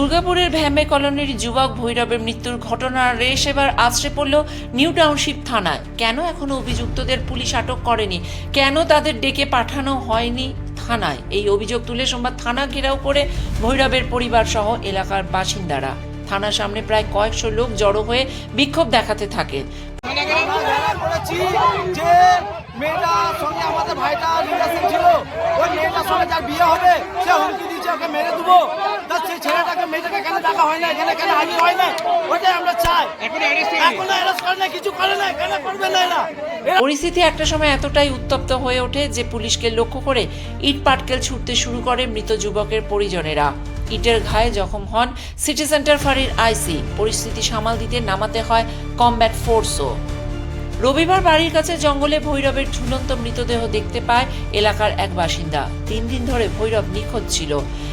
দুর্গাপুরের ভ্যামে কলোনির যুবক ভৈরবের মৃত্যুর ঘটনার রেশ এবার আছড়ে পড়ল নিউ টাউনশিপ থানায়। কেন এখনও অভিযুক্তদের পুলিশ আটক করেনি? কেন তাদের ডেকে পাঠানো হয়নি থানায়? এই অভিযোগ তুলে সোমবার থানা ঘেরাও করে ভৈরবের পরিবার সহ এলাকার বাসিন্দারা। থানার সামনে প্রায় কয়েকশো লোক জড়ো হয়ে বিক্ষোভ দেখাতে থাকে। ছেলেটাকে ডাকা হয় না এখানে কেন হাজির হয় না? ওটাই আমরা চাই। এখনও অ্যারেস্ট করে না কিছু করে না কেন করবে না এরা? এরা পরিস্থিতি একটা সময় এতটাই উত্তপ্ত হয়ে ওঠে যে পুলিশকে লক্ষ্য করে ইট পাটকেল ছুটতে শুরু করে মৃত যুবকের পরিজনেরা। ইটের ঘায়ে জখম হন সিটি সেন্টার ফাঁড়ির আইসি। পরিস্থিতি সামাল দিতে নামাতে হয় কমব্যাট ফোর্সও। রবিবার বাড়ির কাছে জঙ্গলে ভৈরবের ঝুলন্ত মৃতদেহ দেখতে পায় এলাকার এক বাসিন্দা। তিন দিন ধরে ভৈরব নিখোঁজ ছিল।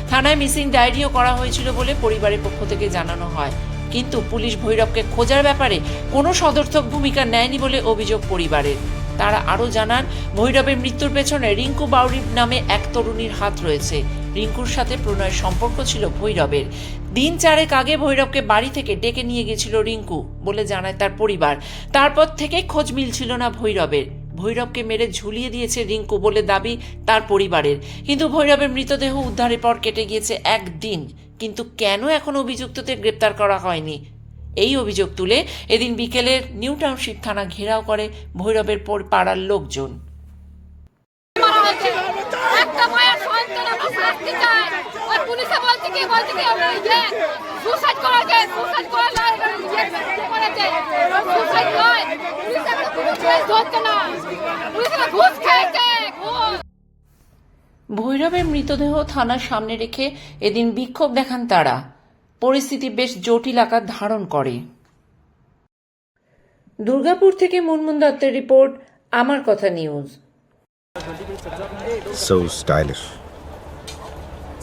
থানায় মিসিং ডায়েরিও করা হয়েছিল বলে পরিবারের পক্ষ থেকে জানানো হয়। কিন্তু পুলিশ ভৈরবকে খোঁজার ব্যাপারে কোনো সদর্থক ভূমিকা নেয়নি বলে অভিযোগ পরিবারের। তারা আরও জানান, ভৈরবের মৃত্যুর পেছনে রিঙ্কু বাউরি নামে এক তরুণীর হাত রয়েছে। রিঙ্কুর সাথে প্রণয়ের সম্পর্ক ছিল ভৈরবের। দিন চারেক আগে ভৈরবকে বাড়ি থেকে ডেকে নিয়ে গেছিল রিঙ্কু বলে জানায় তার পরিবার। তারপর থেকে খোঁজ মিলছিল না ভৈরবের। ভৈরবকে মেরে ঝুলিয়ে দিয়েছে রিঙ্কু বলে দাবি তার পরিবারের। কিন্তু ভৈরবের মৃতদেহ উদ্ধারের পর কেটে গিয়েছে একদিন। কিন্তু কেন এখন অভিযুক্তদের গ্রেপ্তার করা হয়নি? এই অভিযোগ তুলে এদিন বিকেলের নিউ টাউনশিপ থানা ঘেরাও করে ভৈরবের পাড়ার লোকজন মারা হয়েছে একটা মায়ের সন্তান আমরা শাস্তি চাই ওই পুলিশে বলছে কি? বলছে কি আমরা ইয়ে সুসাইড করেছে সুসাইড করে না করেছে সুসাইড নয়। পুলিশ কোনো কেস ধরছে না। পুলিশ ঘুষ খেয়েছে ঘুষ। ভৈরবের মৃতদেহ থানার সামনে রেখে এদিন বিক্ষোভ দেখান তারা। পরিস্থিতি বেশ জটিল আকার ধারণ করে। দুর্গাপুর থেকে মুনমুন দত্তের রিপোর্ট আমার কথা নিউজ। So stylish.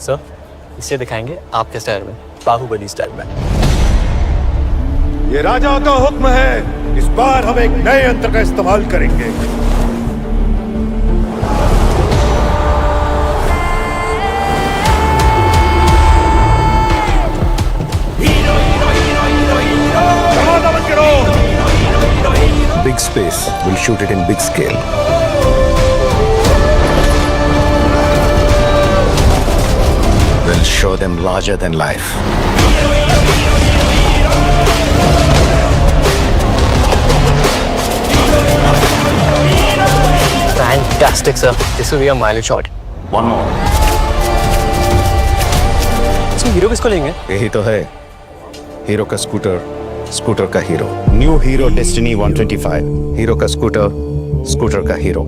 सर इसे दिखाएँगे आपके स्टाइल में बाहुबली स्टाइल में ये राजा का हुक्म है इस बार हम एक नए यंत्र का इस्तेमाल करेंगे Big space will shoot it in big scale. Show them larger than life. Fantastic sir this will be a mileage shot One more. इसमें हीरो किसको लेंगे यही तो है हीरो का स्कूटर स्कूटर का Hero new Hero Destini 125 Hero का scooter scooter का हीरो